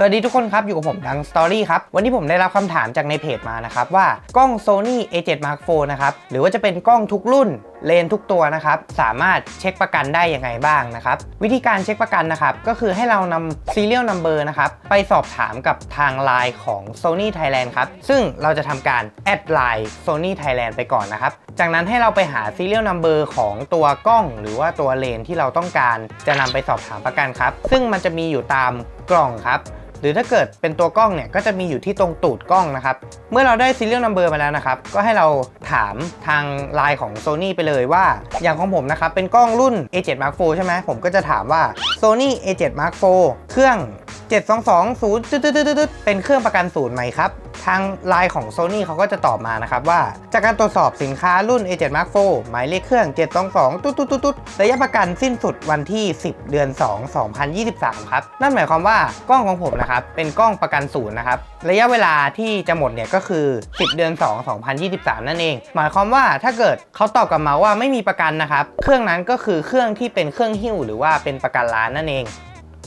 สวัสดีทุกคนครับ อยู่กับผมดังสตอรี่ครับ วันนี้ผมได้รับคำถามจากในเพจมานะครับ ว่ากล้อง Sony A7 Mark IV นะครับ หรือว่าจะเป็นกล้องทุกรุ่นเลนทุกตัวนะครับ สามารถเช็คประกันได้ยังไงบ้างนะครับ วิธีการเช็คประกันนะครับ ก็คือให้เรานำ serial number นะครับ ไปสอบถามกับทาง Line ของ Sony Thailand ครับ ซึ่งเราจะทำการแอดไลน์ Sony Thailand ไปก่อนนะครับ จากนั้นให้เราไปหา serial number ของตัวกล้อง หรือว่าตัวเลนที่เราต้องการจะนำไปสอบถามประกันครับ ซึ่งมันจะมีอยู่ตามกล่องครับ หรือถ้าเกิดเป็นตัวกล้องเนี่ยก็จะมีอยู่ที่ตรงตูดกล้องนะครับ เมื่อเราได้ serial number มาแล้วนะครับ ก็ให้เราถามทางไลน์ของ Sony ไปเลยว่า อย่างของผมนะครับ เป็นกล้องรุ่น A7 Mark IV ใช่ไหมผมก็จะถามว่า Sony A7 Mark IV เครื่อง 7220ตึ๊ดๆเป็นเครื่องประกันศูนย์ไหมครับ ทางไลน์ของ Sony เขาก็จะตอบมานะครับว่า จากการตรวจสอบสินค้ารุ่น A7 Mark IV หมายเลขเครื่อง 722ตุ๊ดตุ๊ดตุ๊ดตุ๊ดระยะประกันสิ้นสุดวันที่ 10 เดือน 2 2023 ครับ นั่นหมายความว่ากล้องของผมนะครับ เป็นกล้องประกันศูนย์นะครับ ระยะเวลาที่จะหมดเนี่ยก็คือ 10 เดือน 2 2023 นั่นเอง หมายความว่าถ้าเกิดเขาตอบกลับมาว่าไม่มีประกันนะครับ เครื่องนั้นก็คือเครื่องที่เป็นเครื่องหิ้วหรือว่าเป็นประกันร้านนั่นเอง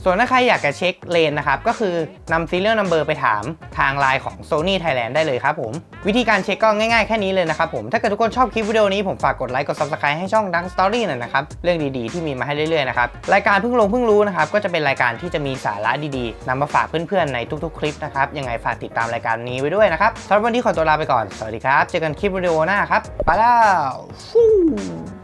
ส่วนถ้าใครอยากจะเช็คเลนนะครับ ก็คือนำ serial number ไปถามทางไลน์ของ Sony Thailand ได้เลยครับผม วิธีการเช็คก็ง่ายๆแค่นี้เลยนะครับผม ถ้าเกิดทุกคนชอบคลิปวิดีโอนี้ผมฝากกดไลค์กด subscribe ให้ช่อง Dunk Story หน่อยนะครับ เรื่องดีๆที่มีมาให้เรื่อยๆนะครับ รายการเพิ่งลงเพิ่งรู้นะครับ ก็จะเป็นรายการที่จะมีสาระดีๆนำมาฝากเพื่อนๆในทุกๆคลิปนะครับ ยังไงฝากติดตามรายการนี้ไว้ด้วยนะครับสำหรับวันนี้ขอตัวลาไปก่อน สวัสดีครับ เจอกันคลิปวิดีโอหน้าครับไปแล้ว